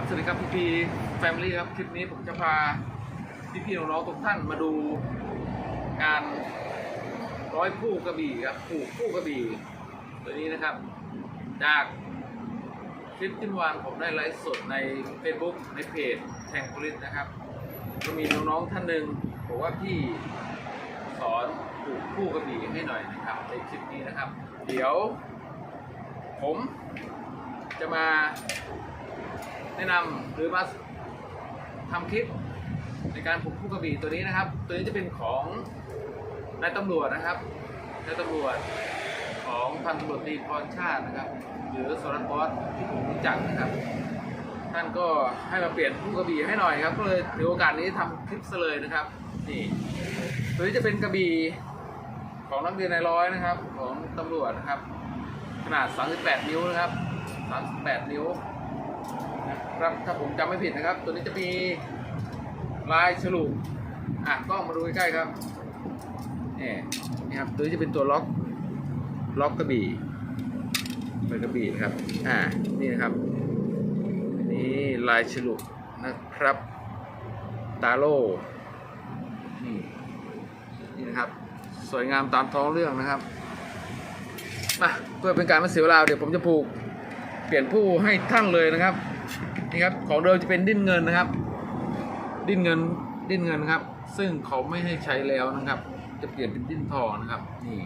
ครับสวัสดีครับพี่พีแฟมิลี่ครับคลิปนี้ผมจะพาพี่พี่น้องๆทุกท่านมาดูงานร้อยผู้กระบี่ครับผูกผู้กระบี่ตัวนี้นะครับ จากคลิปที่วานผมได้ไลฟ์สดใน Facebook ในเพจแทงโพลิสนะครับ ก็มีน้องๆท่านหนึ่งบอกว่าพี่สอนผูกผู้กระบี่ให้หน่อยนะครับในคลิปนี้นะครับ เดี๋ยว ผมจะมา แนะนำหรือมาทำคลิปในการผูกผู้กระบี่ตัวนี้นะครับ ตัวนี้จะเป็นของนายตำรวจนะครับนายตำรวจของพันตำรวจตรีพรชาตินะครับ หรือสารวัตบอสที่ผมรู้จักนะครับ ท่านก็ให้มาเปลี่ยนผู้กระบี่ให้หน่อยครับ ก็เลยถือโอกาสนี้ทำคลิปซะเลยนะครับนี่ตัวนี้จะเป็นกระบี่ของนักเรียนในร้อยนะครับ ของตำรวจนะครับ ขนาด 38 นิ้วนะครับ 38 นิ้ว ครับถ้าผมจำไม่ผิดนะครับ ตัวนี้จะมีลายฉลุอะกล้องมาดูใกล้ๆครับนี่นี่ครับตัวนี้จะเป็นตัวล็อกล็อกกระบี่เป็นกระบี่นะครับอ่านี่นะครับนี่ลายฉลุนะครับตาโล่นี่นี่นะครับสวยงามตามท้องเรื่องนะครับมาเพื่อเป็นการไม่เสียเวลาเดี๋ยวผมจะผูกเปลี่ยนผู้ให้ท่านเลยนะครับ นี่ครับของเดิมจะเป็นดิ้นเงินนะครับ ดิ้นเงินดิ้นเงินครับ ซึ่งเขาไม่ให้ใช้แล้วนะครับ จะเปลี่ยนเป็นดิ้นทองนะครับ นี่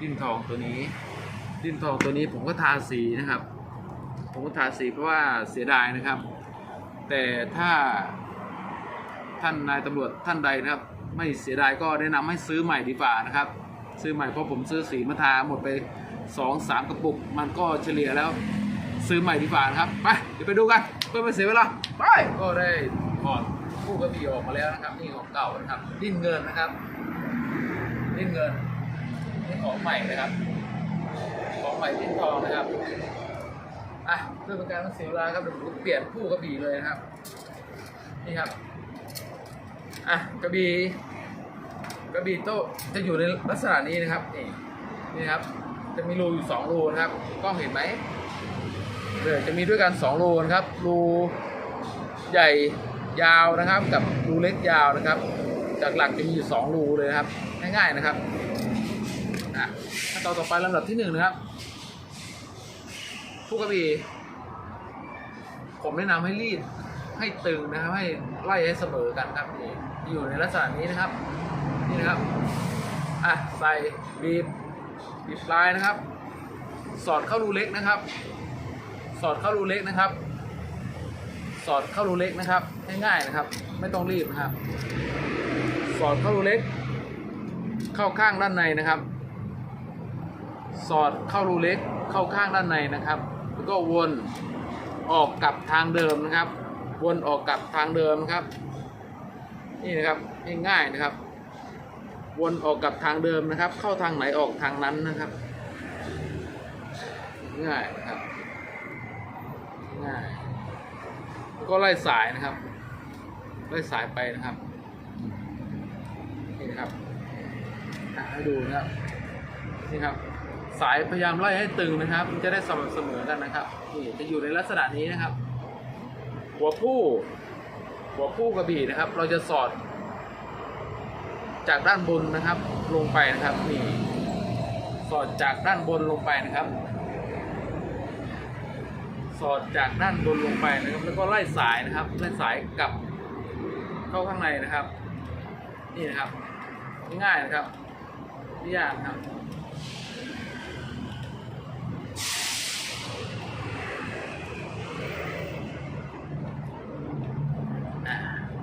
ดิ้นทองตัวนี้ ดิ้นทองตัวนี้ผมก็ทาสีนะครับ ผมก็ทาสีเพราะว่าเสียดายนะครับ แต่ถ้าท่านนายตำรวจท่านใดนะครับ ไม่เสียดายก็แนะนำให้ซื้อใหม่ดีกว่านะครับ ซื้อใหม่เพราะผมซื้อสีมาทาหมดไปสองสามกระปุก มันก็เฉลี่ยแล้ว ซื้อใหม่ดีกว่านะครับ ไป เดี๋ยวไปดูกันเพื่อไม่เสียเวลา ไป ก็ได้ถอดคู่กระบี่ออกมาแล้วนะครับ นี่ของเก่านะครับ ดิ้นเงินนะครับ ดิ้นเงินนี่ของใหม่นะครับ ของใหม่ดิ้นทองนะครับ อะ เพื่อเป็นการไม่เสียเวลาครับเดี๋ยวผมเปลี่ยนคู่กระบี่เลยนะครับ นี่ครับ อะ กระบี่กระบี่โต๊ะจะอยู่ในลักษณะนี้นะครับ นี่ นี่ครับ จะมีรูอยู่สองรูนะครับ กล้องเห็นไหม จะมีด้วยกัน2รูนะครับ รูใหญ่ยาวนะครับ กับรูเล็กยาวนะครับ จากหลักจะมีอยู่2รูเลยนะครับ ง่ายๆนะครับขั้นตอนต่อไปลำดับที่หนึ่งนะครับผู้กระบี่ผมแนะนำให้รีดให้ตึงนะครับ ให้ไล่ให้เสมอกันครับนี่อยู่ในลักษณะนี้นะครับ นี่นะครับอะใส่บีบบีบปลายนะครับ สอดเข้ารูเล็กนะครับ สอดเข้ารูเล็กนะครับ สอดเข้ารูเล็กนะครับ ง่ายๆนะครับ ไม่ต้องรีบนะครับ สอดเข้ารูเล็ก เข้าข้างด้านในนะครับ สอดเข้ารูเล็ก เข้าข้างด้านในนะครับ แล้วก็วนออกกลับทางเดิมนะครับ วนออกกลับทางเดิมนะครับ นี่นะครับง่ายๆนะครับ วนออกกลับทางเดิมนะครับ เข้าทางไหนออกทางนั้นนะครับ ง่ายนะครับ ง่าย ก็ไล่สายนะครับ ไล่สายไปนะครับ นี่นะครับให้ดูนะครับ นี่ครับ สายพยายามไล่ให้ตึงนะครับ มันจะได้สม่ำเสมอกันนะครับ นี่จะอยู่ในลักษณะนี้นะครับ หัวผู้ หัวผู้กระบี่นะครับ เราจะสอด จากด้านบนนะครับ ลงไปนะครับ นี่ สอดจากด้านบนลงไปนะครับ สอดจากด้านบนลงไปนะครับ แล้วก็ไล่สายนะครับ ไล่สายกลับเข้าข้างในนะครับ นี่นะครับง่ายนะครับไม่ยากนะครับ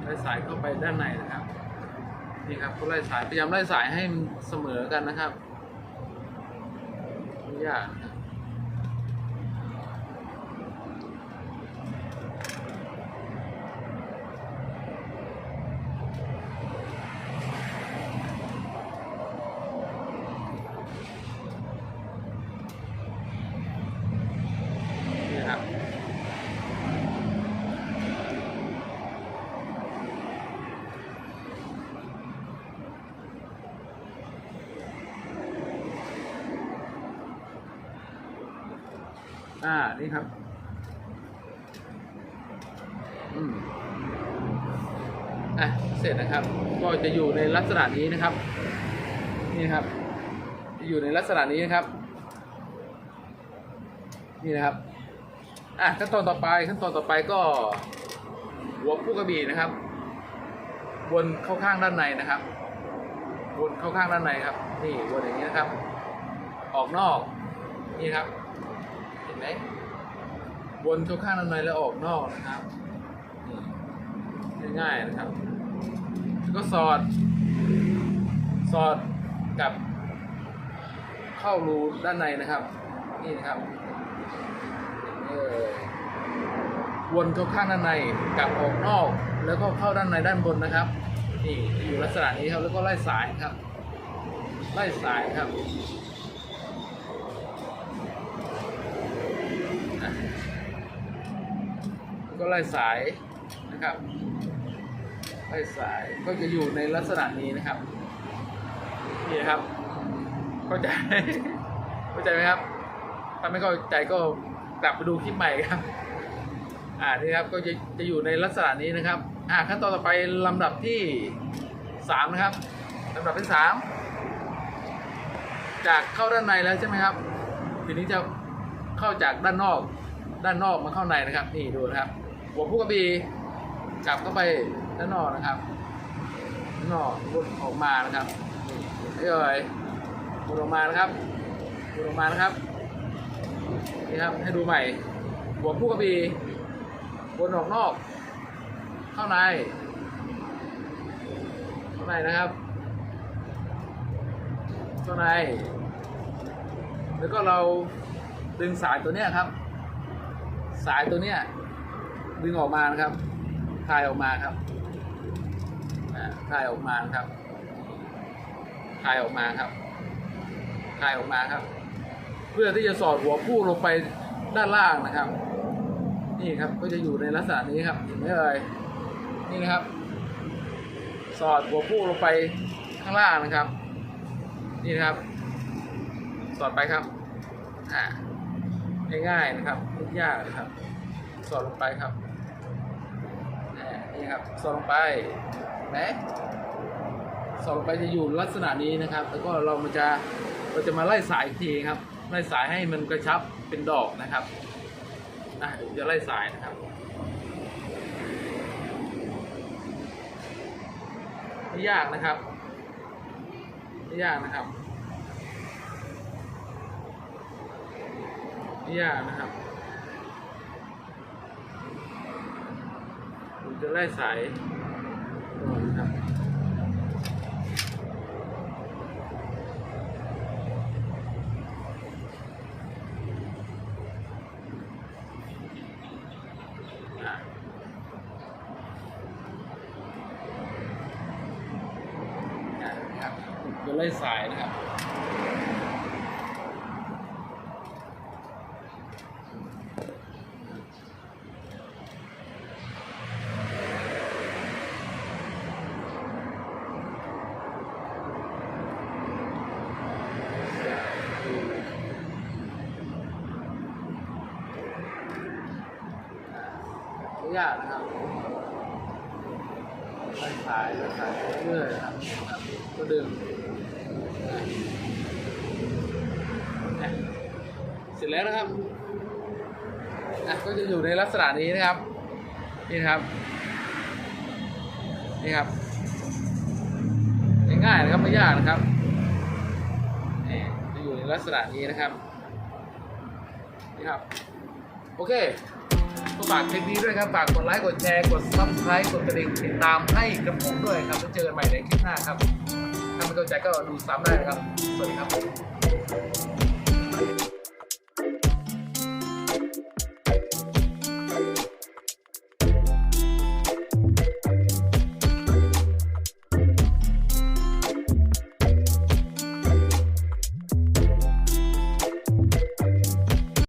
ไล่สายเข้าไปด้านในนะครับนี่ครับก็ไล่สายพยายามไล่สายให้มันเสมอกันนะครับไม่ยาก อ่า นี่ครับ อืมอะ เสร็จนะครับ ก็จะอยู่ในลักษณะนี้นะครับ นี่ครับ อยู่ในลักษณะนี้นะครับ นี่นะครับอะขั้นตอนต่อไปขั้นตอนต่อไปก็ หัวคู่กระบี่นะครับ บนเข้าข้างด้านในนะครับ บนเข้าข้างด้านในครับ นี่วนอย่างนี้นะครับ ออกนอกนี่ครับ วนเข้าข้างด้านในแล้วออกนอกนะครับง่ายๆนะครับ แล้วก็สอด สอดกับ เข้ารูด้านในนะครับ นี่นะครับออวนเข้าข้างด้านในกลับออกนอก แล้วก็เข้าด้านในด้านบนนะครับ นี่อยู่ลักษณะนี้ครับแล้วก็ไล่สายครับ ไล่สายครับอะแล้วก็ ไล่สายนะครับไล่สายก็จะอยู่ในลักษณะนี้นะครับนี่ครับเข้าใจเข้าใจไหมครับ ถ้าไม่เข้าใจก็กลับไปดูคลิปใหม่ครับ อ่านี่ครับก็จะจะอยู่ในลักษณะนี้นะครับ อ่าขั้นตอนต่อไปลำดับที่สามนะครับลำดับที่สามจากเข้าด้านในแล้วใช่ไหมครับ ทีนี้จะเข้าจากด้านนอก ด้านนอกมาเข้าในนะครับ นี่ดูนะครับ หัวผู้กระบี่กลับเข้าไปด้านนอกนะครับด้านนอกวนออกมานะครับนี่เห็นไหมเอ่ยวนออกมานะครับวนออกมานะครับนี่ครับให้ดูใหม่ หัวผู้กระบี่วนออกนอก เข้าในเข้าในนะครับเข้าในแล้วก็เราดึงสายตัวเนี้ยครับ สายตัวเนี้ย ดึงออกมานะครับคลายออกมาครับคลายออกมาครับคลายออกมาครับคลายออกมาครับ เพื่อที่จะสอดหัวผู้ลงไปด้านล่างนะครับ นี่ครับก็จะอยู่ในลักษณะนี้ครับเห็นไหมเอ่ยนี่นะครับ สอดหัวผู้ลงไปข้างล่างนะครับ นี่นะครับ สอดไปครับอ่าง่ายๆนะครับไม่ยากนะครับ สอดลงไปครับ ครับสอดลงไปนไหมสอดลงไปจะอยู่ลักษณะนี้นะครับ แล้วก็เรามันจะเราจะมาไล่สายอีกทีครับ ไล่สายให้มันกระชับเป็นดอกนะครับอะเดี๋ยวจะไล่สายนะครับไม่ยากนะครับไม่ยากนะครับไม่ยากนะครับผม จะไล่สายก่อนนะครับอะอะครับจะไล่สายนะครับ ยากนะครับไล่สายไล่สายเรื่อยๆครับก็ดึงอะเสร็จแล้วนะครับอะก็จะอยู่ในลักษณะนี้นะครับ นี่ครับ นี่ครับ ง่ายๆนะครับไม่ยากนะครับนี่จะอยู่ในลักษณะนี้นะครับ นี่ครับ โอเค ฝากคลิปนี้ด้วยครับ ฝากกดไลค์ กดแชร์ กด subscribe กดกระดิ่งติดตามให้กับผมด้วยครับ แล้วเจอกันใหม่ในคลิปหน้าครับ ถ้าไม่เข้าใจก็ดูซ้ำได้นะครับ สวัสดีครับ